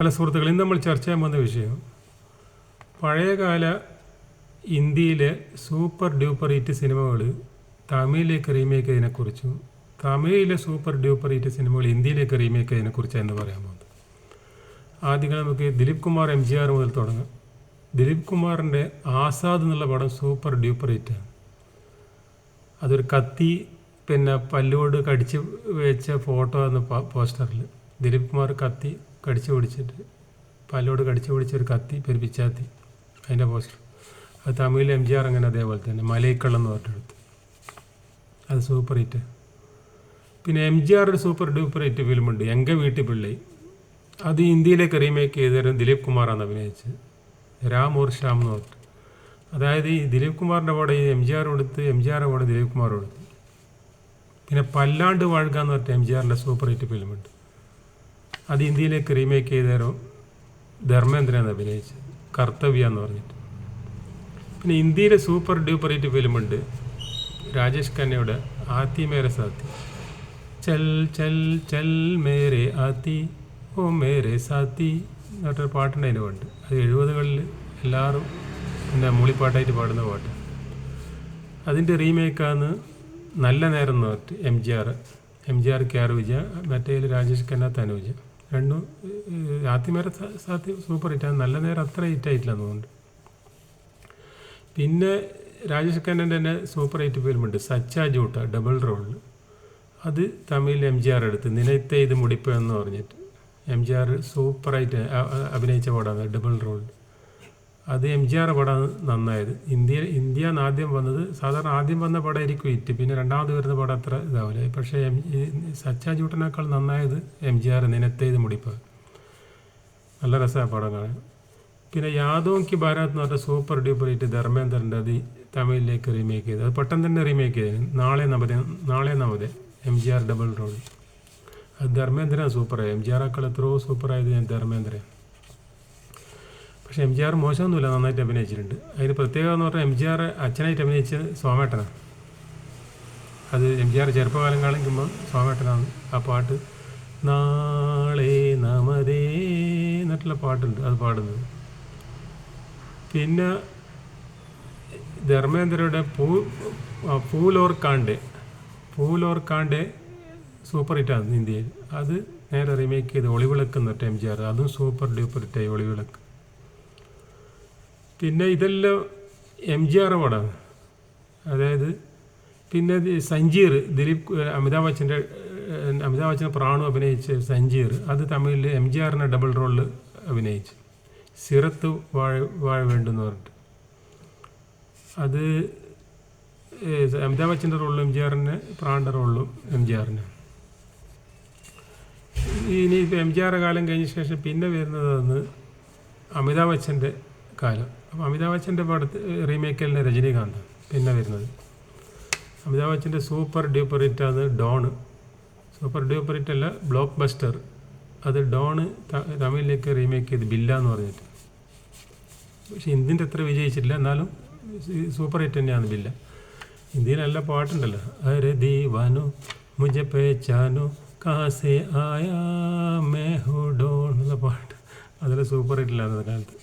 പല സുഹൃത്തുക്കളും ഇന്ന് നമ്മൾ ചർച്ച ചെയ്യാൻ പോകുന്ന വിഷയം പഴയകാല ഇന്ത്യയിലെ സൂപ്പർ ഡ്യൂപ്പർ ഹിറ്റ് സിനിമകൾ തമിഴിലേക്ക് റീമേക്ക് ചെയ്തതിനെക്കുറിച്ചും തമിഴിലെ സൂപ്പർ ഡ്യൂപ്പർ ഹിറ്റ് സിനിമകൾ ഇന്ത്യയിലേക്ക് റീമേക്ക് ചെയ്തതിനെക്കുറിച്ചാണ് എന്ന് പറയാൻ പോകുന്നത്. ആദ്യം നമുക്ക് Dilip Kumar M G R മുതൽ തുടങ്ങാം. ദിലീപ് കുമാറിന്റെ ആസാദ് എന്നുള്ള പടം സൂപ്പർ ഡ്യൂപ്പർ ഹിറ്റാണ് അതൊരു കത്തി പിന്നെ പല്ലുകൊണ്ട് കടിച്ച് വെച്ച ഫോട്ടോ എന്ന പോസ്റ്ററിൽ. ദിലീപ് കുമാർ കത്തി കടിച്ച് പിടിച്ചിട്ട് പല്ലോട് കടിച്ചു പിടിച്ച ഒരു കത്തി പെരുപ്പിച്ചാത്തി അതിന്റെ പോസ്റ്റർ അത് തമിഴിൽ എം ജി ആർ അങ്ങനെ അതേപോലെ തന്നെ മലയിക്കള്ളം എന്ന് പറഞ്ഞെടുത്ത് അത് സൂപ്പർ ഹിറ്റ് പിന്നെ എം ജി ആറിന്റെ സൂപ്പർ ഡൂപ്പർ ഹിറ്റ് ഫിലിമുണ്ട് എങ്ക വീട്ടിൽ പിള്ളി. അത് ഇന്ത്യയിലേക്ക് റീമേക്ക് ചെയ്തതരം ദിലീപ് കുമാറാണ് അഭിനയിച്ചത്. രാം ഓർ ശ്യാം എന്ന് പറഞ്ഞിട്ട്. അതായത് ഈ ദിലീപ് കുമാറിന്റെ പാടെ ഈ എം ജി ആർ കൊടുത്ത് എം ജി ആറിന്റെ പാടെ ദിലീപ് കുമാർ കൊടുത്ത്. പിന്നെ പല്ലാണ്ട് വാഴുക എന്ന് പറഞ്ഞിട്ട് എം ജി ആറിന്റെ സൂപ്പർ ഹിറ്റ് ഫിലിമുണ്ട് അത് ഇന്ത്യയിലേക്ക് റീമേക്ക് ചെയ്തേരോ ധർമ്മേന്ദ്രനാണ് അഭിനയിച്ചത്? കർത്തവ്യ എന്ന് പറഞ്ഞിട്ട്. പിന്നെ ഇന്ത്യയിലെ സൂപ്പർ ഡ്യൂപ്പർ ഹിറ്റ് ഫിലിമുണ്ട് രാജേഷ് ഖന്നയുടെ ആത്തി മേരെ സാത്തി. ചൽ ചൽ ചൽ മേരെ ആത്തി ഓ മേരെ സാത്തി എന്ന് പറഞ്ഞൊരു പാട്ടുണ്ട് അതിന് പാട്ട്. അത് എഴുപതുകളിൽ എല്ലാവരും പിന്നെ മൂളിപ്പാട്ടായിട്ട് പാടുന്ന പാട്ട്. അതിന്റെ റീമേക്കാണ് നല്ല നേരം എന്ന് പറഞ്ഞിട്ട് M G R M G R K R Vijaya മറ്റേ രാജേഷ് ഖന്ന തനുജ രണ്ടും ആദ്യമേരെ സാധ്യ സൂപ്പർ ഹിറ്റ്. നല്ല നേരം അത്ര ഹിറ്റ് ആയിട്ടില്ല അതുകൊണ്ട് പിന്നെ രാജേഷ് ഖന്നന്റെ തന്നെ സൂപ്പർ ഹിറ്റ് ഫിലിമുണ്ട് സച്ചാ ജൂട്ട ഡബിൾ റോളിൽ അത് തമിഴിൽ എം ജി ആർ എടുത്ത് നിനത്തെ ഇത് മുടിപ്പ് എന്ന് പറഞ്ഞിട്ട് എം ജി ആർ സൂപ്പറായിട്ട് അഭിനയിച്ച പടമാണ് ഡബിൾ റോളിൽ അത് എം ജി ആർ പടം നന്നായത്. ഇന്ത്യ ഇന്ത്യ ആദ്യം വന്നത് സാധാരണ ആദ്യം വന്ന പടമായിരിക്കും ഇറ്റ് പിന്നെ രണ്ടാമത് വരുന്ന പടം അത്ര ഇതാവില്ല. പക്ഷേ എം സച്ചാ ചൂട്ടനേക്കാൾ നന്നായത് എം ജി ആർ നിനത്തേത് മുടിപ്പ്. നല്ല രസമാണ് പടം കാണാൻ. പിന്നെ യാദവും കി ഭാരത് എന്ന് പറഞ്ഞ സൂപ്പർ ഡ്യൂപ്പർ ഹിറ്റ് ധർമ്മേന്ദ്രന്റെ അത് തമിഴിലേക്ക് റീമേക്ക് ചെയ്ത് അത് പെട്ടെന്ന് തന്നെ റീമേക്ക് ചെയ്തു നാളെ നവതെ നാളെ നവതെ M G R double role അത് ധർമ്മേന്ദ്രൻ സൂപ്പറായി എം ജി ആറേക്കാൾ എത്രയോ സൂപ്പറായത് ഞാൻ ധർമ്മേന്ദ്രൻ. പക്ഷേ എം ജി ആർ മോശമൊന്നുമില്ല നന്നായിട്ട് അഭിനയിച്ചിട്ടുണ്ട്. അതിന് പ്രത്യേകത എന്ന് പറഞ്ഞാൽ എം ജി ആർ അച്ഛനായിട്ട് അഭിനയിച്ചത് സോമേട്ടനാണ്. അത് എം ജി ആർ ചെറുപ്പകാലം കാണിക്കുമ്പോൾ സോമേട്ടനാണ് ആ പാട്ട്. നാളെ നമതേ എന്നിട്ടുള്ള പാട്ടുണ്ട് അത് പാടുന്നത്. പിന്നെ ധർമ്മേന്ദ്രയുടെ പൂ പൂലോർ കാണ്ടെ പൂലോർ കാണ്ടെ സൂപ്പർ ഹിറ്റാണ് ഇന്ത്യയിൽ. അത് നേരെ റീമേക്ക് ചെയ്ത് ഒളിവിളക്ക് എന്നിട്ട് എം ജി ആർ. അതും സൂപ്പർ ഡ്യൂപ്പർ ഹിറ്റായി ഒളിവിളക്ക്. പിന്നെ ഇതെല്ലാം എം ജി ആർ പടമാണ് അതായത് പിന്നെ സഞ്ജീർ ദിലീപ് അമിതാഭ് ബച്ചന്റെ അമിതാഭ് ബച്ചൻ പ്രാണു അഭിനയിച്ച സഞ്ജീർ അത് തമിഴിൽ എം ജി ആറിന്റെ ഡബിൾ റോളിൽ അഭിനയിച്ചു. സിറത്ത് വാഴ വാഴ വേണ്ടെന്ന് പറഞ്ഞിട്ട്. അത് അമിതാഭ് ബച്ചന്റെ റോളിലും എം ജി ആറിന് പ്രാണിന്റെ റോളിലും എം ജി ആറിന് ഇനി ഇപ്പോൾ എം ജി ആറ് കാലം കഴിഞ്ഞ ശേഷം പിന്നെ വരുന്നതെന്ന് അമിതാഭ് ബച്ചന്റെ കാലം. അപ്പോൾ അമിതാഭ് ബച്ചന്റെ പടത്ത് റീമേക്കലിന്റെ രജനീകാന്ത് പിന്നെ വരുന്നത്. അമിതാഭ് ബച്ചന്റെ സൂപ്പർ ഡ്യൂപ്പർ ഹിറ്റാണ് ഡോണ് സൂപ്പർ ഡ്യൂപ്പർ ഹിറ്റ് അല്ല ബ്ലോക്ക് ബസ്റ്റർ അത് ഡോണ് തമിഴിലേക്ക് റീമേക്ക് ചെയ്ത് ബില്ല എന്ന് പറഞ്ഞിട്ട്. പക്ഷേ ഇന്ത്യന്റെ അത്ര വിജയിച്ചിട്ടില്ല എന്നാലും സൂപ്പർ ഹിറ്റ് തന്നെയാണ് ബില്ല. ഇന്ത്യയിൽ നല്ല പാട്ടുണ്ടല്ലോ. അരെ ദീവാനു മുജ പേച്ചാനു കാസെ ആയാ മേ ഹു ഡോൺ എന്ന പാട്ട്. അതിൽ സൂപ്പർ ഹിറ്റില്ല അന്നത്തെ കാലത്ത്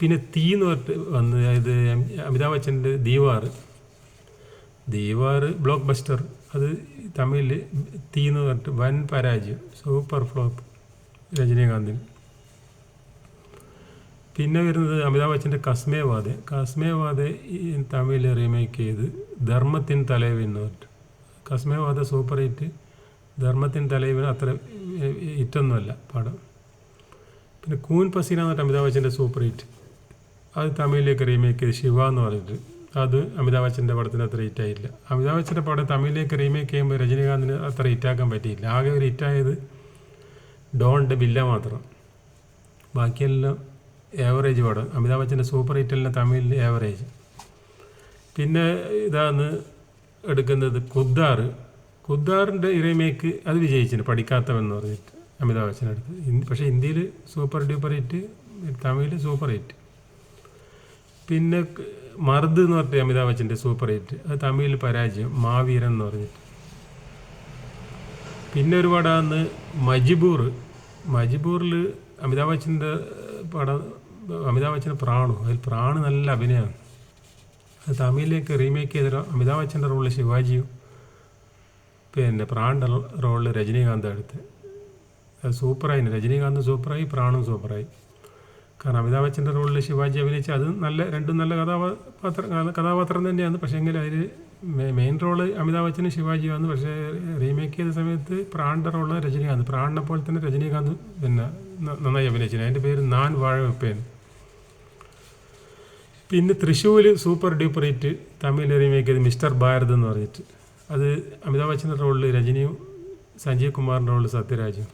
പിന്നെ തീ എന്ന് പറഞ്ഞിട്ട് വന്ന് അതായത് അമിതാഭ് ബച്ചന്റെ ദീവാർ. ദീവാർ ബ്ലോക്ക് ബസ്റ്റർ അത് തമിഴിൽ തീ എന്ന് പറഞ്ഞിട്ട് വൻ പരാജയം സൂപ്പർ ഫ്ലോപ്പ് രജനീകാന്തിന്. പിന്നെ വരുന്നത് അമിതാഭ് ബച്ചന്റെ കസ്മേ വാദെ കസ്മേ വാദെ തമിഴിൽ റീമേക്ക് ചെയ്ത് ധർമ്മത്തിൻ തലേവ് എന്ന് പറഞ്ഞിട്ട്. കസ്മേ വാദ സൂപ്പർ ഹിറ്റ് ധർമ്മത്തിൻ തലേവിന് അത്ര ഹിറ്റൊന്നുമല്ല പടം. പിന്നെ കൂൻ പസീന എന്ന് പറഞ്ഞിട്ട് അമിതാഭ് ബച്ചന്റെ സൂപ്പർ ഹിറ്റ് അത് തമിഴിലേക്ക് റീമേക്ക് ചെയ്ത് ശിവ എന്ന് പറഞ്ഞിട്ട്. അത് അമിതാഭ് ബച്ചന്റെ പടത്തിന് അത്ര ഹിറ്റായില്ല അമിതാഭ് ബച്ചന്റെ പടം തമിഴിലേക്ക് റീമേക്ക് ചെയ്യുമ്പോൾ രജനീകാന്തിന് അത്ര ഹിറ്റാക്കാൻ പറ്റിയില്ല. ആകെ ഒരു ഹിറ്റായത് ഡോണിന്റെ ബില്ല മാത്രം. ബാക്കിയെല്ലാം ഏവറേജ് പടം. അമിതാഭ് ബച്ചന്റെ സൂപ്പർ ഹിറ്റെല്ലാം തമിഴിൽ ഏവറേജ് പിന്നെ ഇതാണ് എടുക്കുന്നത് കുദ്ദാർ കുദ്ദാറിന്റെ റീമേക്ക് അത് വിജയിച്ചിന് പഠിക്കാത്തവെന്ന് പറഞ്ഞിട്ട് അമിതാഭ് ബച്ചൻ എടുത്ത് പക്ഷേ ഇന്ത്യയിൽ സൂപ്പർ ഡ്യൂപ്പർ ഹിറ്റ് തമിഴിൽ സൂപ്പർ ഹിറ്റ് പിന്നെ മർദ് എന്ന് പറഞ്ഞിട്ട് അമിതാഭ് ബച്ചന്റെ സൂപ്പർ ഹിറ്റ്. അത് തമിഴിൽ പരാജയം മാവീരൻ എന്ന് പറഞ്ഞിട്ട്. പിന്നെ ഒരു പടമാണ് മജിബൂർ. മജിബൂറിൽ അമിതാഭ് ബച്ചന്റെ പടം അമിതാഭ് ബച്ചന്റെ പ്രാണു. അതിൽ പ്രാണ് നല്ല അഭിനയമാണ്. അത് തമിഴിലേക്ക് റീമേക്ക് ചെയ്ത അമിതാഭ് ബച്ചന്റെ റോളിൽ ശിവാജിയും പിന്നെ പ്രാണിന്റെ റോളിൽ രജനീകാന്ത് എടുത്ത്. അത് സൂപ്പറായി. രജനീകാന്ത് സൂപ്പറായി പ്രാണും സൂപ്പറായി. കാരണം അമിതാഭ് ബച്ചന്റെ റോളിൽ ശിവാജി അഭിനയിച്ച അത് നല്ല രണ്ടും നല്ല കഥാപാത്രം കഥാപാത്രം തന്നെയാണ്. പക്ഷേ എങ്കിൽ അതിൽ മെയിൻ റോൾ അമിതാഭ് ബച്ചനും ശിവാജിയാണ് പക്ഷേ റീമേക്ക് ചെയ്ത സമയത്ത് പ്രാണിന്റെ റോൾ രജനീകാന്ത് പ്രാണിനെ പോലെ തന്നെ രജനീകാന്ത് പിന്നെ നന്നായി അഭിനയിച്ചു അതിന്റെ പേര് നാൻ വാഴ വെപ്പേൻ പിന്നെ തൃശ്ശൂർ സൂപ്പർ ഡ്യൂപ്പർ ഹിറ്റ് തമിഴിൽ റീമേക്ക് ചെയ്ത് മിസ്റ്റർ ഭാരത് എന്ന് പറഞ്ഞിട്ട്. അത് അമിതാഭ് ബച്ചന്റെ റോളിൽ രജനിയും സഞ്ജയ് കുമാറിന്റെ റോളിൽ സത്യരാജും.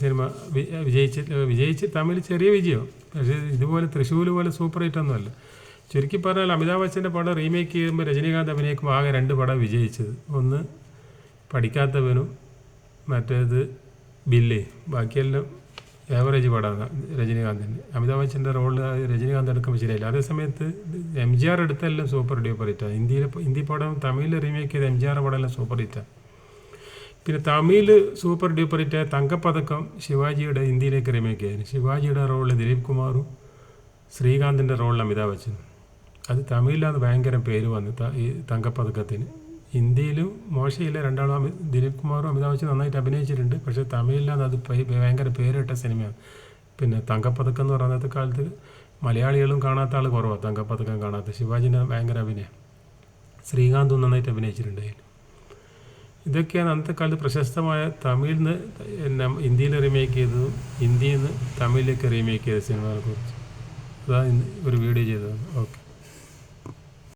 സിനിമ വിജയിച്ച് വിജയിച്ച് തമിഴ് ചെറിയ വിജയം. പക്ഷേ ഇതുപോലെ തൃശ്ശൂർ പോലെ സൂപ്പർ ഹിറ്റ് ഒന്നുമല്ല ചുരുക്കി പറഞ്ഞാൽ അമിതാഭ് ബച്ചന്റെ പടം റീമേക്ക് ചെയ്യുമ്പോൾ രജനീകാന്ത് അഭിനയിക്കുമ്പോൾ ആകെ രണ്ട് പടം വിജയിച്ചത്. ഒന്ന് പഠിക്കാത്തവനും മറ്റേത് ബില്ല്. ബാക്കിയെല്ലാം ഏവറേജ് പടമാണ് രജനീകാന്തിന്റെ. അമിതാഭ് ബച്ചന്റെ റോൾ രജനീകാന്ത് എടുക്കുമ്പോൾ ശരിയല്ല. അതേ സമയത്ത് എം ജി ആർ എടുത്തെല്ലാം സൂപ്പർ ഡ്യൂപ്പർ ഹിറ്റാണ് ഇന്ത്യയിലെ ഹിന്ദി പടം തമിഴിൽ റീമേക്ക് ചെയ്ത എം ജി ആർ പടം എല്ലാം സൂപ്പർ ഹിറ്റാണ് പിന്നെ തമിഴ് സൂപ്പർ ഡ്യൂപ്പർ തങ്കപ്പതക്കം ശിവാജിയുടെ ഇന്ത്യയിലേക്ക് റീമേക്ക് ചെയ്തത് ശിവാജിയുടെ റോളിൽ ദിലീപ് കുമാറും ശ്രീകാന്തിന്റെ റോളിൽ അമിതാഭ് ബച്ചൻ അത് തമിഴിലാണ് ഭയങ്കര പേര് വന്ന് ഈ തങ്കപ്പതക്കത്തിന്. ഇന്ത്യയിലും മോശമില്ല. രണ്ടാളും ദിലീപ് കുമാറും അമിതാഭ് ബച്ചൻ നന്നായിട്ട് അഭിനയിച്ചിട്ടുണ്ട്. പക്ഷേ തമിഴിലാണ് അത് ഭയങ്കര പേരിട്ട സിനിമയാണ്. പിന്നെ തങ്കപ്പതക്കം എന്ന് പറയുന്നത് കാലത്ത് മലയാളികളും കാണാത്ത ആൾ കുറവാണ് തങ്കപ്പതക്കം കാണാത്ത. ശിവാജിന്റെ ഭയങ്കര അഭിനയം. ശ്രീകാന്തും നന്നായിട്ട് അഭിനയിച്ചിട്ടുണ്ട് ഇതൊക്കെയാണ് അന്നത്തെ കാലത്ത് പ്രശസ്തമായ തമിഴിൽ നിന്ന് ഇന്ത്യയിൽ റീമേക്ക് ചെയ്തതും ഇന്ത്യയിൽ നിന്ന് തമിഴിലേക്ക് റീമേക്ക് ചെയ്ത സിനിമകളെ കുറിച്ച്. അതാണ് ഒരു വീഡിയോ ചെയ്തത്. ഓക്കെ